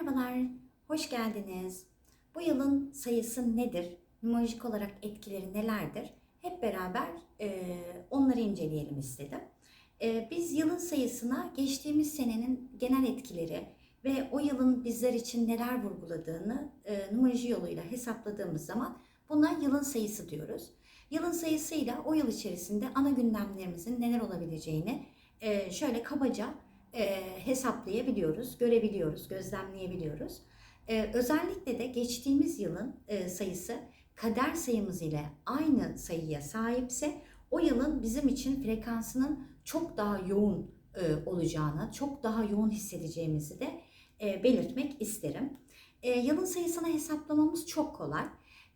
Merhabalar, hoş geldiniz. Bu yılın sayısı nedir? Numerolojik olarak etkileri nelerdir? Hep beraber e, onları inceleyelim istedim. E, biz yılın sayısına geçtiğimiz senenin genel etkileri ve o yılın bizler için neler vurguladığını e, numeroloji yoluyla hesapladığımız zaman buna yılın sayısı diyoruz. Yılın sayısıyla o yıl içerisinde ana gündemlerimizin neler olabileceğini e, şöyle kabaca e, hesaplayabiliyoruz, görebiliyoruz, gözlemleyebiliyoruz. E, özellikle de geçtiğimiz yılın e, sayısı kader sayımız ile aynı sayıya sahipse o yılın bizim için frekansının çok daha yoğun e, olacağını, çok daha yoğun hissedeceğimizi de e, belirtmek isterim. E, yılın sayısını hesaplamamız çok kolay.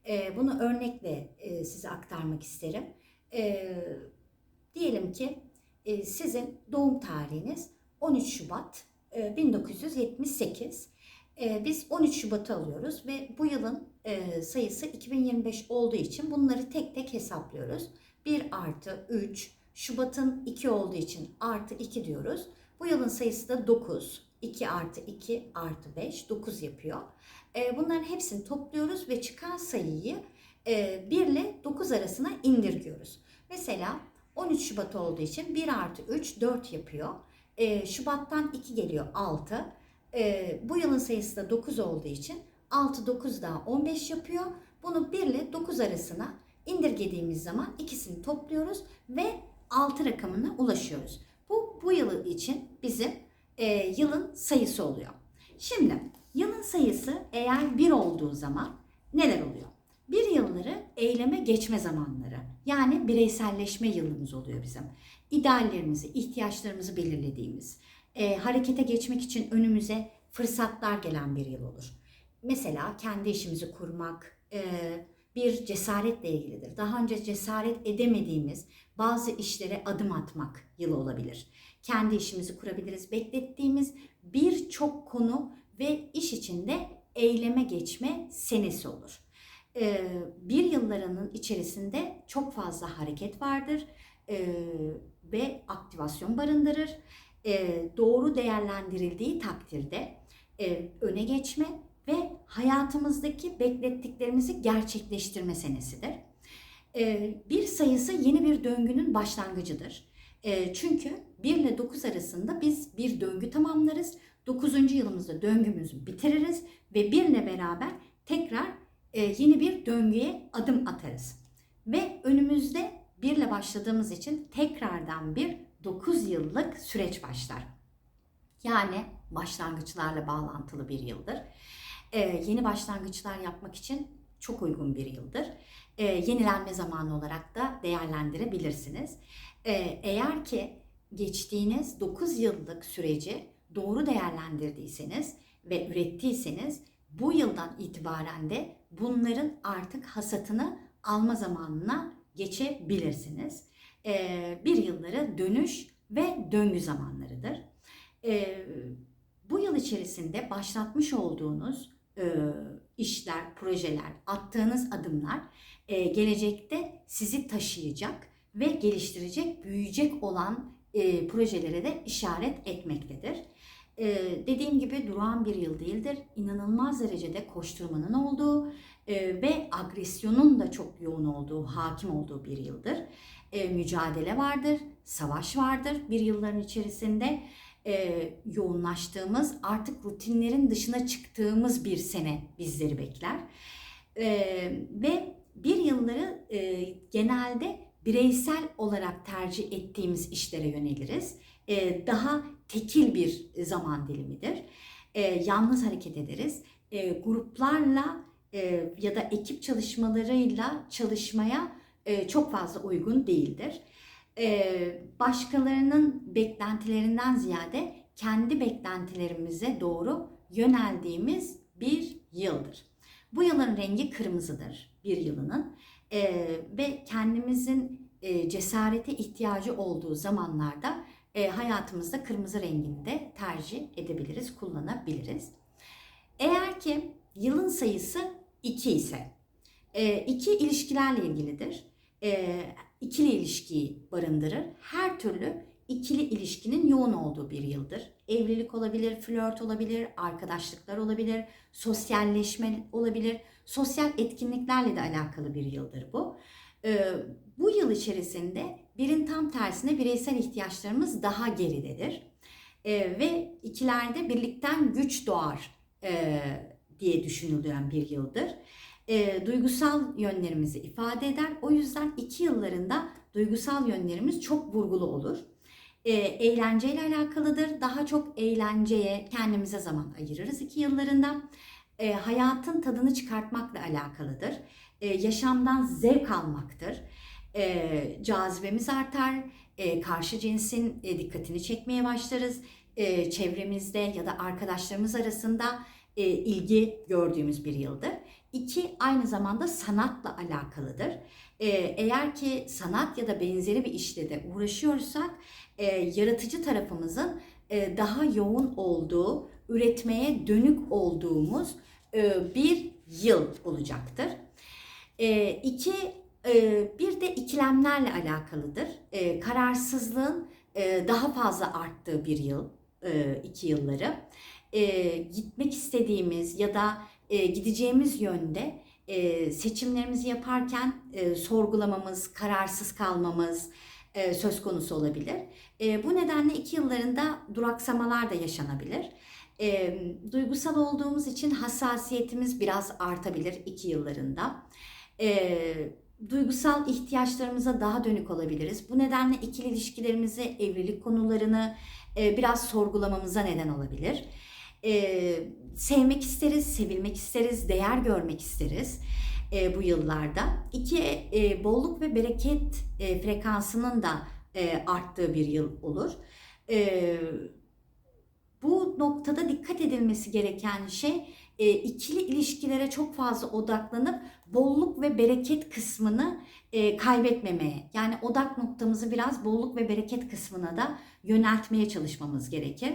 E, bunu örnekle e, size aktarmak isterim. E, diyelim ki e, sizin doğum tarihiniz 13 Şubat e, 1978. E, biz 13 Şubat'ı alıyoruz ve bu yılın e, sayısı 2025 olduğu için bunları tek tek hesaplıyoruz. 1 artı 3, Şubat'ın 2 olduğu için artı 2 diyoruz. Bu yılın sayısı da 9. 2 artı 2 artı 5, 9 yapıyor. E, bunların hepsini topluyoruz ve çıkan sayıyı e, 1 ile 9 arasına indirgiyoruz. Mesela 13 Şubat olduğu için 1 artı 3, 4 yapıyor. E, Şubat'tan 2 geliyor 6. E, bu yılın sayısı da 9 olduğu için 6, 9 daha 15 yapıyor. Bunu 1 ile 9 arasına indirgediğimiz zaman ikisini topluyoruz ve 6 rakamına ulaşıyoruz. Bu bu yıl için bizim e, yılın sayısı oluyor. Şimdi yılın sayısı eğer 1 olduğu zaman neler oluyor? Bir yılları eyleme geçme zamanları. Yani bireyselleşme yılımız oluyor bizim. İdeallerimizi, ihtiyaçlarımızı belirlediğimiz, e, harekete geçmek için önümüze fırsatlar gelen bir yıl olur. Mesela kendi işimizi kurmak, e, bir cesaretle ilgilidir. Daha önce cesaret edemediğimiz bazı işlere adım atmak yılı olabilir. Kendi işimizi kurabiliriz. Beklettiğimiz birçok konu ve iş içinde eyleme geçme senesi olur. Ee, bir yıllarının içerisinde çok fazla hareket vardır ee, ve aktivasyon barındırır. Ee, doğru değerlendirildiği takdirde e, öne geçme ve hayatımızdaki beklettiklerimizi gerçekleştirme senesidir. Ee, bir sayısı yeni bir döngünün başlangıcıdır. Ee, çünkü 1 ile 9 arasında biz bir döngü tamamlarız. 9. yılımızda döngümüzü bitiririz ve 1 ile beraber tekrar e, yeni bir döngüye adım atarız. Ve önümüzde 1 ile başladığımız için tekrardan bir 9 yıllık süreç başlar. Yani başlangıçlarla bağlantılı bir yıldır. Ee, yeni başlangıçlar yapmak için çok uygun bir yıldır. Ee, yenilenme zamanı olarak da değerlendirebilirsiniz. Ee, eğer ki geçtiğiniz 9 yıllık süreci doğru değerlendirdiyseniz ve ürettiyseniz bu yıldan itibaren de bunların artık hasatını alma zamanına geçebilirsiniz. Ee, bir yılları dönüş ve döngü zamanlarıdır. Ee, bu yıl içerisinde başlatmış olduğunuz e, işler, projeler, attığınız adımlar e, gelecekte sizi taşıyacak ve geliştirecek, büyüyecek olan e, projelere de işaret etmektedir. E, dediğim gibi durağan bir yıl değildir. İnanılmaz derecede koşturmanın olduğu e, ve agresyonun da çok yoğun olduğu, hakim olduğu bir yıldır. E, mücadele vardır, savaş vardır bir yılların içerisinde e, yoğunlaştığımız, artık rutinlerin dışına çıktığımız bir sene bizleri bekler. E, ve bir yılları e, genelde bireysel olarak tercih ettiğimiz işlere yöneliriz. E, daha tekil bir zaman dilimidir. E, yalnız hareket ederiz. E, gruplarla e, ya da ekip çalışmalarıyla çalışmaya e, çok fazla uygun değildir e, başkalarının beklentilerinden ziyade kendi beklentilerimize doğru yöneldiğimiz bir yıldır. Bu yılın rengi kırmızıdır bir yılının e, ve kendimizin e, cesarete ihtiyacı olduğu zamanlarda e, hayatımızda kırmızı rengini de tercih edebiliriz, kullanabiliriz. Eğer ki yılın sayısı 2 ise, 2 ilişkilerle ilgilidir. E, ikili ilişkiyi barındırır. Her türlü ikili ilişkinin yoğun olduğu bir yıldır. Evlilik olabilir, flört olabilir, arkadaşlıklar olabilir, sosyalleşme olabilir. Sosyal etkinliklerle de alakalı bir yıldır bu. Ee, bu yıl içerisinde birin tam tersine bireysel ihtiyaçlarımız daha geridedir. Ee, ve ikilerde birlikten güç doğar e, diye düşünülen bir yıldır. E, duygusal yönlerimizi ifade eder. O yüzden iki yıllarında duygusal yönlerimiz çok vurgulu olur. E, eğlenceyle alakalıdır. Daha çok eğlenceye kendimize zaman ayırırız iki yıllarında. E, hayatın tadını çıkartmakla alakalıdır. E, yaşamdan zevk almaktır. E, cazibemiz artar. E, karşı cinsin e, dikkatini çekmeye başlarız. E, çevremizde ya da arkadaşlarımız arasında e, ilgi gördüğümüz bir yıldır. İki aynı zamanda sanatla alakalıdır. E, eğer ki sanat ya da benzeri bir işle de uğraşıyorsak e, yaratıcı tarafımızın e, daha yoğun olduğu, üretmeye dönük olduğumuz e, bir yıl olacaktır. E, iki, e, bir de ikilemlerle alakalıdır. E, kararsızlığın e, daha fazla arttığı bir yıl, e, iki yılları. E, gitmek istediğimiz ya da e, gideceğimiz yönde e, seçimlerimizi yaparken e, sorgulamamız, kararsız kalmamız e, söz konusu olabilir. E, bu nedenle iki yıllarında duraksamalar da yaşanabilir. E, duygusal olduğumuz için hassasiyetimiz biraz artabilir iki yıllarında. E, duygusal ihtiyaçlarımıza daha dönük olabiliriz. Bu nedenle ikili ilişkilerimizi, evlilik konularını e, biraz sorgulamamıza neden olabilir. E, sevmek isteriz, sevilmek isteriz, değer görmek isteriz e, bu yıllarda. İki, e, bolluk ve bereket e, frekansının da e, arttığı bir yıl olur. E, bu noktada dikkat edilmesi gereken şey e, ikili ilişkilere çok fazla odaklanıp bolluk ve bereket kısmını e, kaybetmemeye yani odak noktamızı biraz bolluk ve bereket kısmına da yöneltmeye çalışmamız gerekir.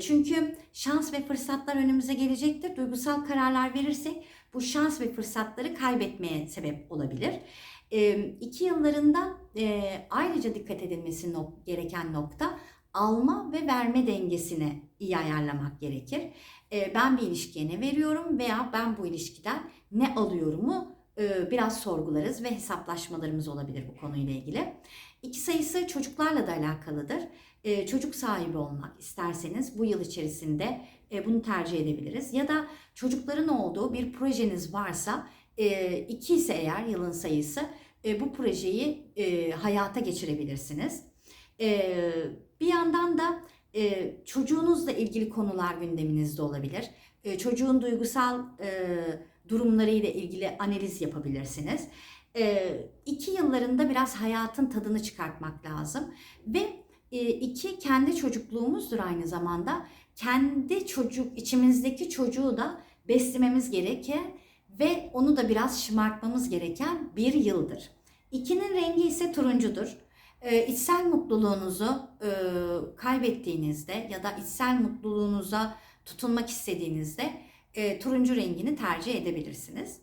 Çünkü şans ve fırsatlar önümüze gelecektir. Duygusal kararlar verirsek bu şans ve fırsatları kaybetmeye sebep olabilir. E, iki yıllarında e, ayrıca dikkat edilmesi nok- gereken nokta alma ve verme dengesini iyi ayarlamak gerekir. E, ben bir ilişkiye ne veriyorum veya ben bu ilişkiden ne alıyorumu e, biraz sorgularız ve hesaplaşmalarımız olabilir bu konuyla ilgili. İki sayısı çocuklarla da alakalıdır. E, çocuk sahibi olmak isterseniz bu yıl içerisinde e, bunu tercih edebiliriz. Ya da çocukların olduğu bir projeniz varsa e, iki ise eğer yılın sayısı e, bu projeyi e, hayata geçirebilirsiniz. E, bir yandan da e, çocuğunuzla ilgili konular gündeminizde olabilir. E, çocuğun duygusal e, durumlarıyla ilgili analiz yapabilirsiniz. E, iki yıllarında biraz hayatın tadını çıkartmak lazım ve iki kendi çocukluğumuzdur aynı zamanda. Kendi çocuk içimizdeki çocuğu da beslememiz gerekir ve onu da biraz şımartmamız gereken bir yıldır. İkinin rengi ise turuncudur. E, içsel mutluluğunuzu e, kaybettiğinizde ya da içsel mutluluğunuza tutunmak istediğinizde e, turuncu rengini tercih edebilirsiniz.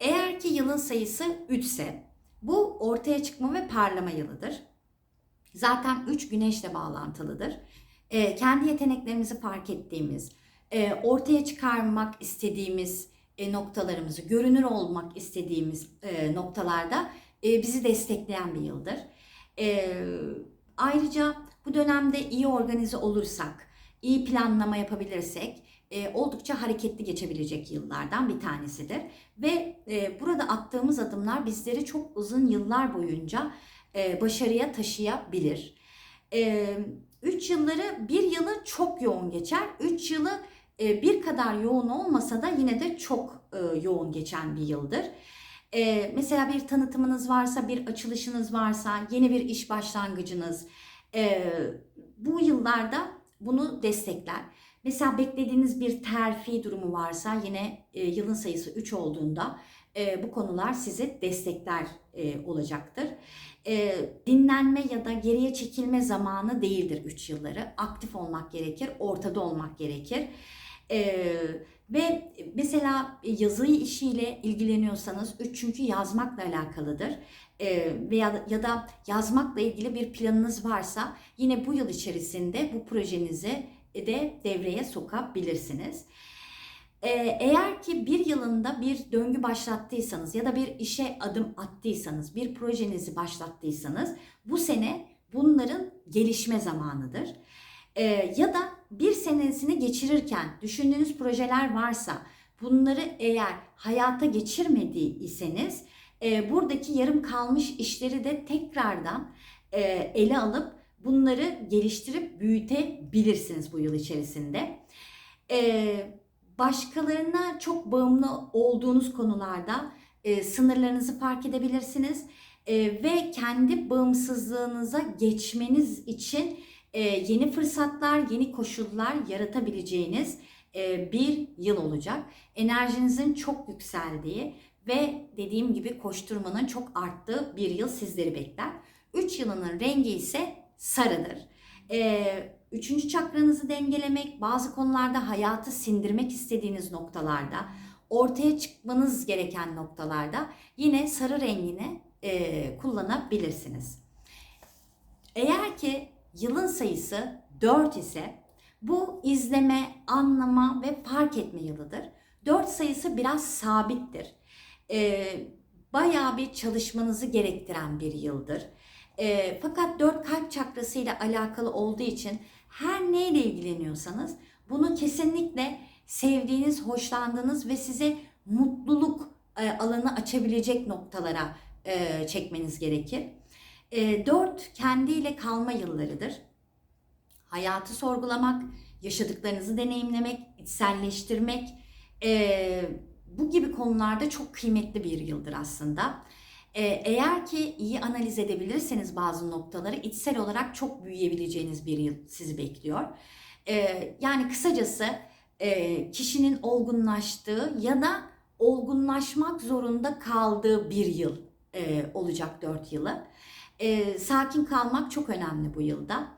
Eğer ki yılın sayısı 3 ise bu ortaya çıkma ve parlama yılıdır. Zaten 3 güneşle bağlantılıdır. E, kendi yeteneklerimizi fark ettiğimiz, e, ortaya çıkarmak istediğimiz e, noktalarımızı, görünür olmak istediğimiz e, noktalarda e, bizi destekleyen bir yıldır. E, ayrıca bu dönemde iyi organize olursak, iyi planlama yapabilirsek e, oldukça hareketli geçebilecek yıllardan bir tanesidir. Ve e, burada attığımız adımlar bizleri çok uzun yıllar boyunca e, başarıya taşıyabilir. 3 yılları bir yılı çok yoğun geçer. 3 yılı e, bir kadar yoğun olmasa da yine de çok e, yoğun geçen bir yıldır. E, mesela bir tanıtımınız varsa, bir açılışınız varsa, yeni bir iş başlangıcınız e, bu yıllarda bunu destekler. Mesela beklediğiniz bir terfi durumu varsa yine e, yılın sayısı 3 olduğunda e, bu konular sizi destekler e, olacaktır. E, dinlenme ya da geriye çekilme zamanı değildir 3 yılları. Aktif olmak gerekir, ortada olmak gerekir. Ee, ve mesela yazı işiyle ilgileniyorsanız, çünkü yazmakla alakalıdır. Ee, veya ya da yazmakla ilgili bir planınız varsa yine bu yıl içerisinde bu projenizi de devreye sokabilirsiniz. Ee, eğer ki bir yılında bir döngü başlattıysanız ya da bir işe adım attıysanız, bir projenizi başlattıysanız bu sene bunların gelişme zamanıdır. Ee, ya da bir senesini geçirirken düşündüğünüz projeler varsa bunları eğer hayata geçirmediyseniz e, buradaki yarım kalmış işleri de tekrardan e, ele alıp bunları geliştirip büyütebilirsiniz bu yıl içerisinde. E, başkalarına çok bağımlı olduğunuz konularda e, sınırlarınızı fark edebilirsiniz e, ve kendi bağımsızlığınıza geçmeniz için e, yeni fırsatlar, yeni koşullar yaratabileceğiniz e, bir yıl olacak. Enerjinizin çok yükseldiği ve dediğim gibi koşturmanın çok arttığı bir yıl sizleri bekler. 3 yılının rengi ise sarıdır. Ee, üçüncü çakranızı dengelemek, bazı konularda hayatı sindirmek istediğiniz noktalarda, ortaya çıkmanız gereken noktalarda yine sarı rengini e, kullanabilirsiniz. Eğer ki yılın sayısı 4 ise bu izleme, anlama ve fark etme yılıdır. 4 sayısı biraz sabittir. E, bayağı bir çalışmanızı gerektiren bir yıldır. E, fakat 4 kalp çakrası ile alakalı olduğu için her neyle ilgileniyorsanız bunu kesinlikle sevdiğiniz, hoşlandığınız ve size mutluluk e, alanı açabilecek noktalara e, çekmeniz gerekir. E, 4 kendiyle kalma yıllarıdır. Hayatı sorgulamak, yaşadıklarınızı deneyimlemek, içselleştirmek, bu gibi konularda çok kıymetli bir yıldır aslında. Ee, eğer ki iyi analiz edebilirseniz bazı noktaları içsel olarak çok büyüyebileceğiniz bir yıl sizi bekliyor. Ee, yani kısacası e, kişinin olgunlaştığı ya da olgunlaşmak zorunda kaldığı bir yıl e, olacak 4 yılı. E, sakin kalmak çok önemli bu yılda.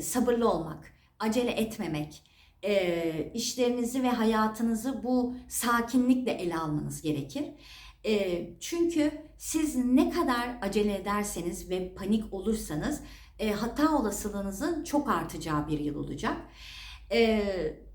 Sabırlı olmak, acele etmemek, e, işlerinizi ve hayatınızı bu sakinlikle ele almanız gerekir. E, çünkü siz ne kadar acele ederseniz ve panik olursanız e, hata olasılığınızın çok artacağı bir yıl olacak. E,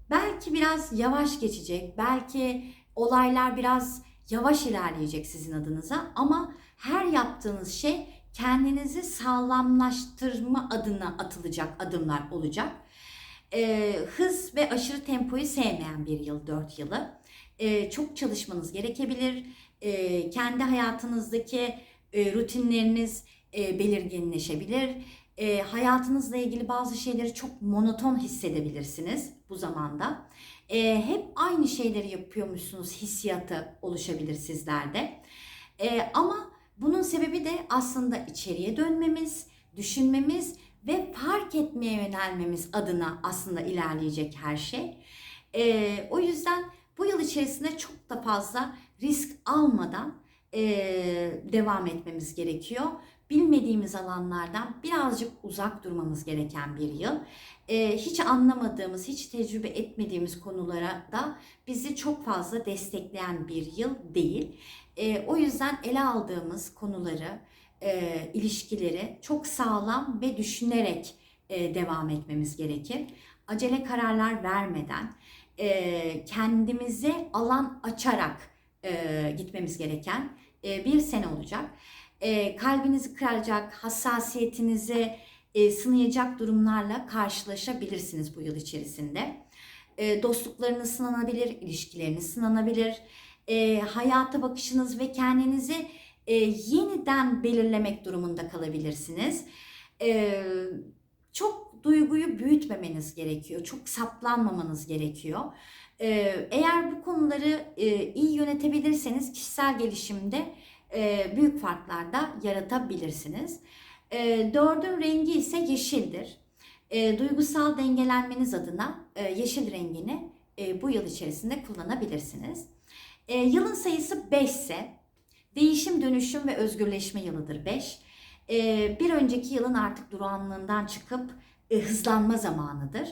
belki biraz yavaş geçecek, belki olaylar biraz yavaş ilerleyecek sizin adınıza ama her yaptığınız şey kendinizi sağlamlaştırma adına atılacak adımlar olacak e, hız ve aşırı tempoyu sevmeyen bir yıl, 4 yılı. E, çok çalışmanız gerekebilir. E, kendi hayatınızdaki e, rutinleriniz e, belirginleşebilir. E, hayatınızla ilgili bazı şeyleri çok monoton hissedebilirsiniz bu zamanda. E, hep aynı şeyleri yapıyormuşsunuz hissiyatı oluşabilir sizlerde. E, ama bunun sebebi de aslında içeriye dönmemiz, düşünmemiz ve fark etmeye yönelmemiz adına aslında ilerleyecek her şey. E, o yüzden bu yıl içerisinde çok da fazla risk almadan e, devam etmemiz gerekiyor. Bilmediğimiz alanlardan birazcık uzak durmamız gereken bir yıl. E, hiç anlamadığımız, hiç tecrübe etmediğimiz konulara da bizi çok fazla destekleyen bir yıl değil. E, o yüzden ele aldığımız konuları, e, ilişkileri çok sağlam ve düşünerek e, devam etmemiz gerekir. Acele kararlar vermeden e, kendimize alan açarak e, gitmemiz gereken e, bir sene olacak. E, kalbinizi kıracak, hassasiyetinizi e, sınayacak durumlarla karşılaşabilirsiniz bu yıl içerisinde. E, dostluklarınız sınanabilir, ilişkileriniz sınanabilir, e, hayata bakışınız ve kendinizi e, yeniden belirlemek durumunda kalabilirsiniz. E, çok duyguyu büyütmemeniz gerekiyor. Çok saplanmamanız gerekiyor. E, eğer bu konuları e, iyi yönetebilirseniz kişisel gelişimde e, büyük farklar da yaratabilirsiniz. E, dördün rengi ise yeşildir. Duygusal dengelenmeniz adına yeşil rengini bu yıl içerisinde kullanabilirsiniz. Yılın sayısı 5 ise Değişim, dönüşüm ve özgürleşme yılıdır 5. Ee, bir önceki yılın artık durağanlığından çıkıp hızlanma zamanıdır.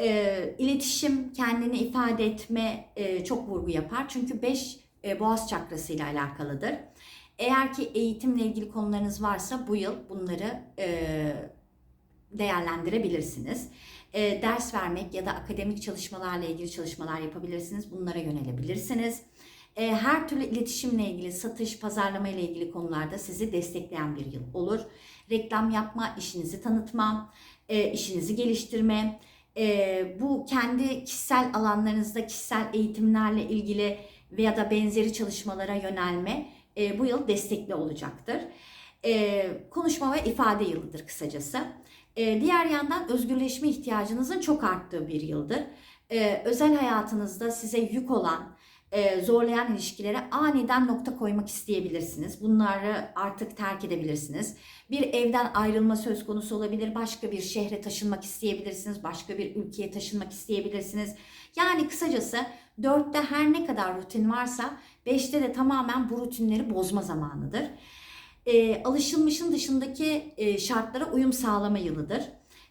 E, iletişim, kendini ifade etme e, çok vurgu yapar. Çünkü 5 e, boğaz çakrası ile alakalıdır. Eğer ki eğitimle ilgili konularınız varsa bu yıl bunları e, değerlendirebilirsiniz. E, ders vermek ya da akademik çalışmalarla ilgili çalışmalar yapabilirsiniz. Bunlara yönelebilirsiniz. E, her türlü iletişimle ilgili, satış, pazarlama ile ilgili konularda sizi destekleyen bir yıl olur. Reklam yapma, işinizi tanıtma, e, işinizi geliştirme, e, bu kendi kişisel alanlarınızda kişisel eğitimlerle ilgili veya da benzeri çalışmalara yönelme e, bu yıl destekli olacaktır. E, konuşma ve ifade yılıdır kısacası. E, diğer yandan özgürleşme ihtiyacınızın çok arttığı bir yıldır. E, özel hayatınızda size yük olan, e, zorlayan ilişkilere aniden nokta koymak isteyebilirsiniz. Bunları artık terk edebilirsiniz. Bir evden ayrılma söz konusu olabilir. Başka bir şehre taşınmak isteyebilirsiniz. Başka bir ülkeye taşınmak isteyebilirsiniz. Yani kısacası dörtte her ne kadar rutin varsa beşte de tamamen bu rutinleri bozma zamanıdır. E, alışılmışın dışındaki e, şartlara uyum sağlama yılıdır.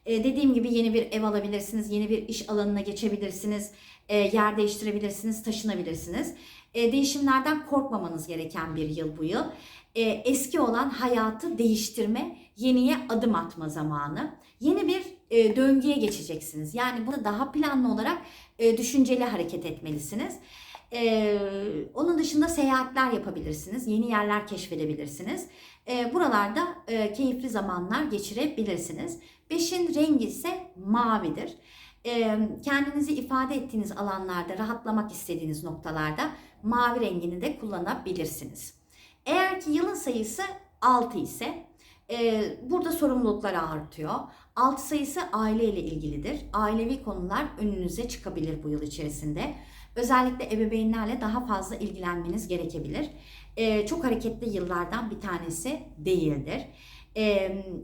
E, dediğim gibi yeni bir ev alabilirsiniz, yeni bir iş alanına geçebilirsiniz, e, yer değiştirebilirsiniz, taşınabilirsiniz. E, değişimlerden korkmamanız gereken bir yıl bu yıl. E, eski olan hayatı değiştirme, yeniye adım atma zamanı. Yeni bir e, döngüye geçeceksiniz. Yani burada daha planlı olarak e, düşünceli hareket etmelisiniz. Ee, onun dışında seyahatler yapabilirsiniz, yeni yerler keşfedebilirsiniz. Ee, buralarda e, keyifli zamanlar geçirebilirsiniz. Beşin rengi ise mavidir. Kendinizi ifade ettiğiniz alanlarda, rahatlamak istediğiniz noktalarda mavi rengini de kullanabilirsiniz. Eğer ki yılın sayısı 6 ise burada sorumluluklar artıyor. 6 sayısı aile ile ilgilidir. Ailevi konular önünüze çıkabilir bu yıl içerisinde. Özellikle ebeveynlerle daha fazla ilgilenmeniz gerekebilir. Çok hareketli yıllardan bir tanesi değildir.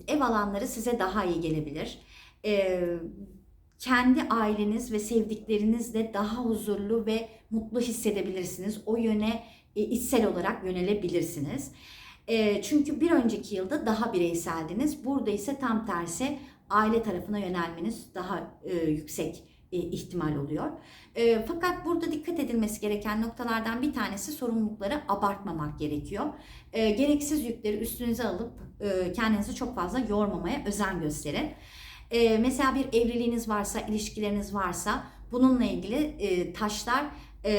Ev alanları size daha iyi gelebilir. Kendi aileniz ve sevdiklerinizle daha huzurlu ve mutlu hissedebilirsiniz. O yöne e, içsel olarak yönelebilirsiniz. E, çünkü bir önceki yılda daha bireyseldiniz. Burada ise tam tersi aile tarafına yönelmeniz daha e, yüksek e, ihtimal oluyor. E, fakat burada dikkat edilmesi gereken noktalardan bir tanesi sorumlulukları abartmamak gerekiyor. E, gereksiz yükleri üstünüze alıp e, kendinizi çok fazla yormamaya özen gösterin. E, mesela bir evliliğiniz varsa, ilişkileriniz varsa bununla ilgili e, taşlar e,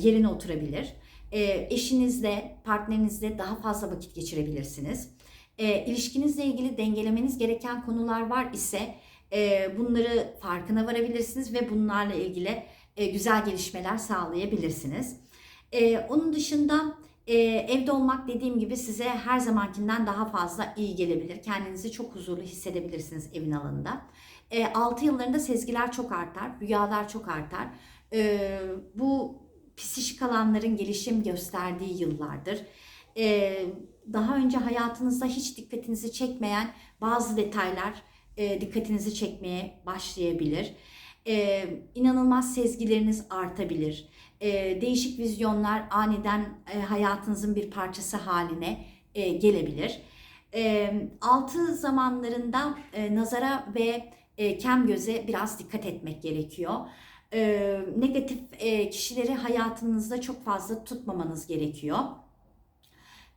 yerine oturabilir. E, eşinizle, partnerinizle daha fazla vakit geçirebilirsiniz. E, ilişkinizle ilgili dengelemeniz gereken konular var ise e, bunları farkına varabilirsiniz ve bunlarla ilgili e, güzel gelişmeler sağlayabilirsiniz. E, onun dışında e, evde olmak dediğim gibi size her zamankinden daha fazla iyi gelebilir. Kendinizi çok huzurlu hissedebilirsiniz evin alanında. E, 6 yıllarında sezgiler çok artar, rüyalar çok artar. E, bu psikik alanların gelişim gösterdiği yıllardır. E, daha önce hayatınızda hiç dikkatinizi çekmeyen bazı detaylar e, dikkatinizi çekmeye başlayabilir. E, inanılmaz sezgileriniz artabilir. E, değişik vizyonlar aniden e, hayatınızın bir parçası haline e, gelebilir. E, altı zamanlarında e, nazara ve e, kem göze biraz dikkat etmek gerekiyor. E, negatif e, kişileri hayatınızda çok fazla tutmamanız gerekiyor.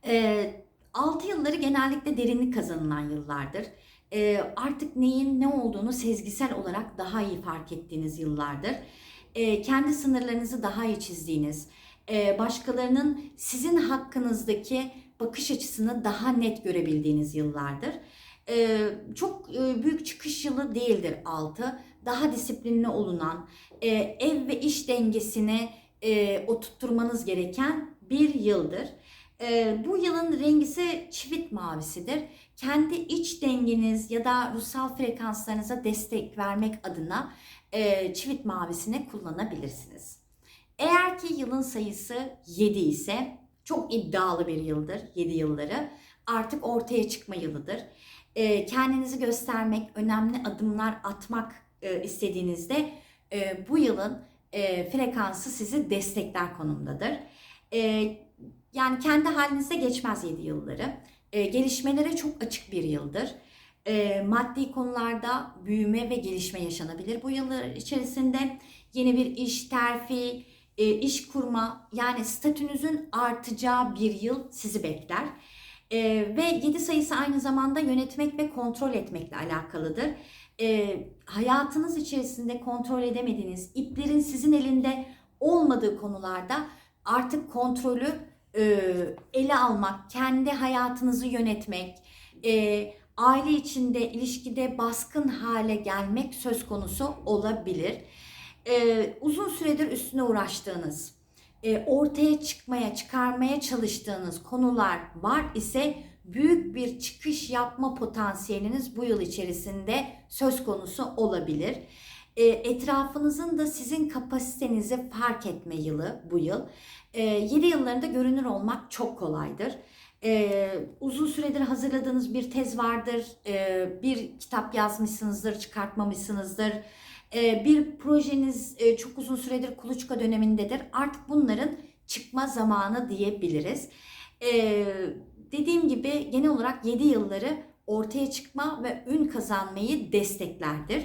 E, 6 yılları genellikle derinlik kazanılan yıllardır e, artık neyin ne olduğunu sezgisel olarak daha iyi fark ettiğiniz yıllardır. E, kendi sınırlarınızı daha iyi çizdiğiniz, e, başkalarının sizin hakkınızdaki bakış açısını daha net görebildiğiniz yıllardır. E, çok e, büyük çıkış yılı değildir altı. Daha disiplinli olunan, e, ev ve iş dengesini e, oturtturmanız gereken bir yıldır. E, bu yılın rengi ise çivit mavisidir. Kendi iç dengeniz ya da ruhsal frekanslarınıza destek vermek adına e, çivit mavisini kullanabilirsiniz. Eğer ki yılın sayısı 7 ise çok iddialı bir yıldır 7 yılları. Artık ortaya çıkma yılıdır. E, kendinizi göstermek, önemli adımlar atmak e, istediğinizde e, bu yılın e, frekansı sizi destekler konumdadır. E, yani kendi halinizde geçmez 7 yılları. E, gelişmelere çok açık bir yıldır. E, maddi konularda büyüme ve gelişme yaşanabilir. Bu yıllar içerisinde yeni bir iş, terfi, e, iş kurma yani statünüzün artacağı bir yıl sizi bekler. E, ve 7 sayısı aynı zamanda yönetmek ve kontrol etmekle alakalıdır. E, hayatınız içerisinde kontrol edemediğiniz, iplerin sizin elinde olmadığı konularda artık kontrolü ele almak, kendi hayatınızı yönetmek, e, aile içinde ilişkide baskın hale gelmek söz konusu olabilir. E, uzun süredir üstüne uğraştığınız, e, ortaya çıkmaya, çıkarmaya çalıştığınız konular var ise büyük bir çıkış yapma potansiyeliniz bu yıl içerisinde söz konusu olabilir. E, etrafınızın da sizin kapasitenizi fark etme yılı bu yıl. E, 7 yıllarında görünür olmak çok kolaydır. E, uzun süredir hazırladığınız bir tez vardır, e, bir kitap yazmışsınızdır, çıkartmamışsınızdır. E, bir projeniz e, çok uzun süredir kuluçka dönemindedir. Artık bunların çıkma zamanı diyebiliriz. E, dediğim gibi genel olarak 7 yılları ortaya çıkma ve ün kazanmayı desteklerdir.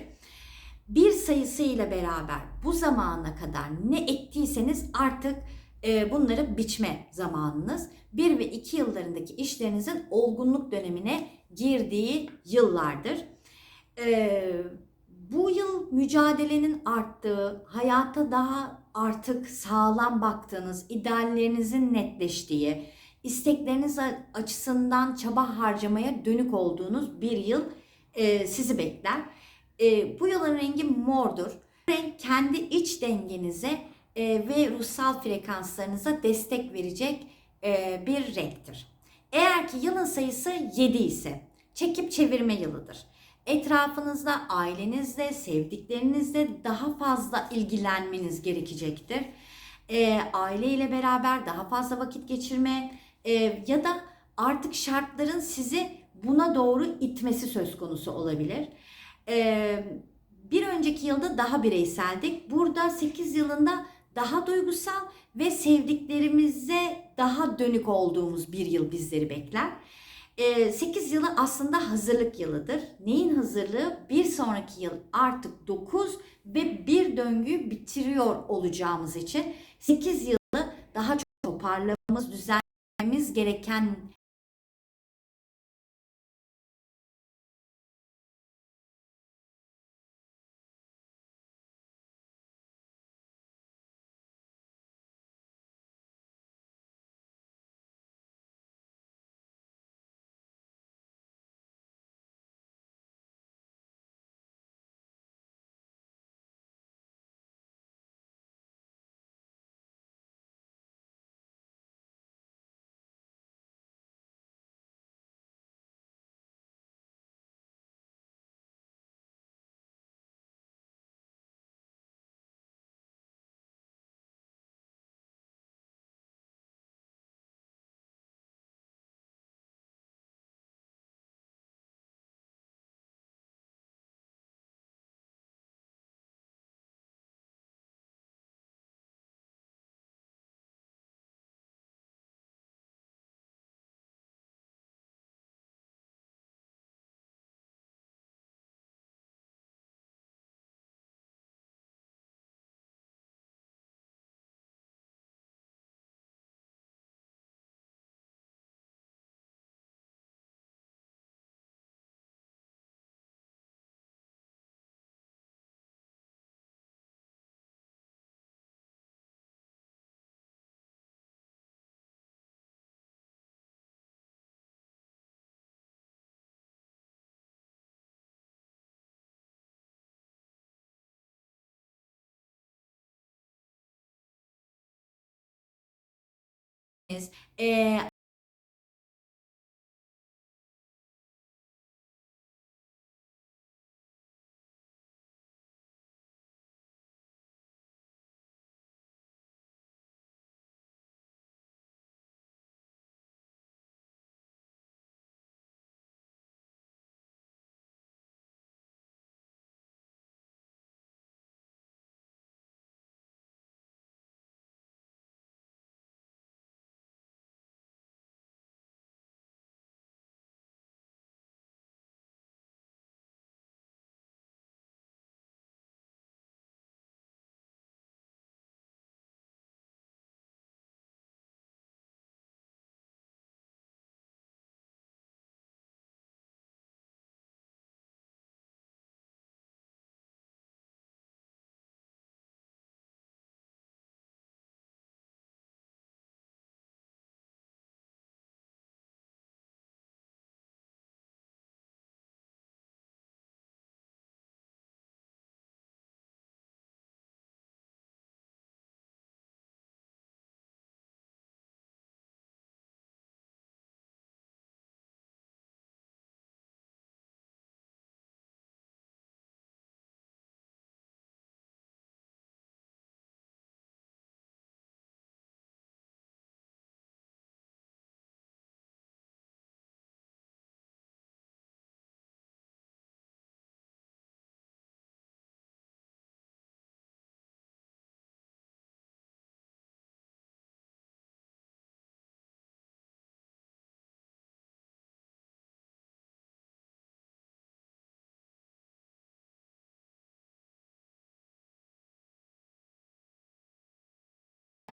Bir sayısı ile beraber bu zamana kadar ne ektiyseniz artık e, bunları biçme zamanınız. 1 ve 2 yıllarındaki işlerinizin olgunluk dönemine girdiği yıllardır. E, bu yıl mücadelenin arttığı, hayata daha artık sağlam baktığınız, ideallerinizin netleştiği, istekleriniz açısından çaba harcamaya dönük olduğunuz bir yıl e, sizi bekler. E, bu yılın rengi mordur. Renk kendi iç dengenize e, ve ruhsal frekanslarınıza destek verecek e, bir renktir. Eğer ki yılın sayısı 7 ise çekip çevirme yılıdır. Etrafınızda, ailenizle, sevdiklerinizle daha fazla ilgilenmeniz gerekecektir. E, aile ile beraber daha fazla vakit geçirme e, ya da artık şartların sizi buna doğru itmesi söz konusu olabilir. Bir önceki yılda daha bireyseldik. Burada 8 yılında daha duygusal ve sevdiklerimize daha dönük olduğumuz bir yıl bizleri bekler. 8 yılı aslında hazırlık yılıdır. Neyin hazırlığı? Bir sonraki yıl artık 9 ve bir döngü bitiriyor olacağımız için 8 yılı daha çok toparlamamız, düzenlememiz gereken e,